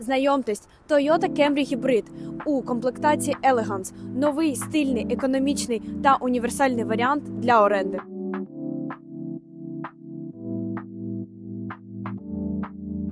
Знайомтесь, Toyota Camry Hybrid у комплектації Elegance – новий стильний, економічний та універсальний варіант для оренди.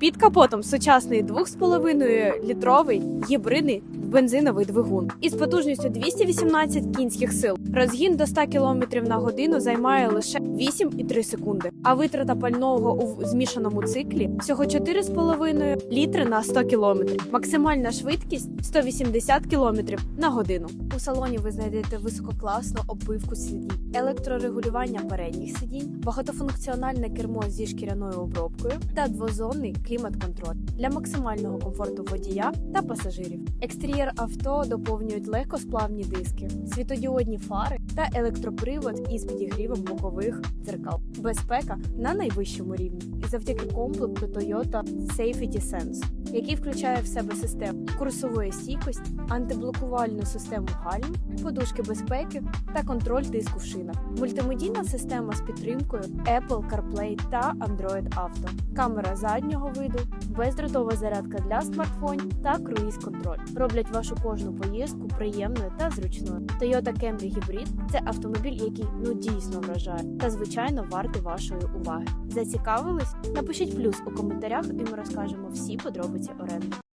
Під капотом сучасний 2,5 літровий гібридний бензиновий двигун із потужністю 218 кінських сил. Розгін до 100 км на годину займає лише 8,3 секунди. А витрата пального у змішаному циклі всього 4,5 літри на 100 км. Максимальна швидкість 180 км на годину. У салоні ви знайдете висококласну оббивку сидінь, електрорегулювання передніх сидінь, багатофункціональне кермо зі шкіряною обробкою та двозонний клімат-контроль для максимального комфорту водія та пасажирів. Екстер'єр авто доповнюють легкосплавні диски, світодіодні фари та електропривод із підігрівом бокових дзеркал. Безпека на найвищому рівні і завдяки комплекту Toyota Safety Sense, який включає в себе систему курсової стійкості, антиблокувальну систему гальм, подушки безпеки та контроль тиску в шинах, мультимедійна система з підтримкою Apple CarPlay та Android Auto, камера заднього виду, бездротова зарядка для смартфонів та круїз-контроль роблять вашу кожну поїздку приємною та зручною. Toyota Camry Hybrid – це автомобіль, який ну дійсно вражає та звичайно вартий вашої уваги. Зацікавились? Напишіть плюс у коментарях, і ми розкажемо всі подробиці оренди.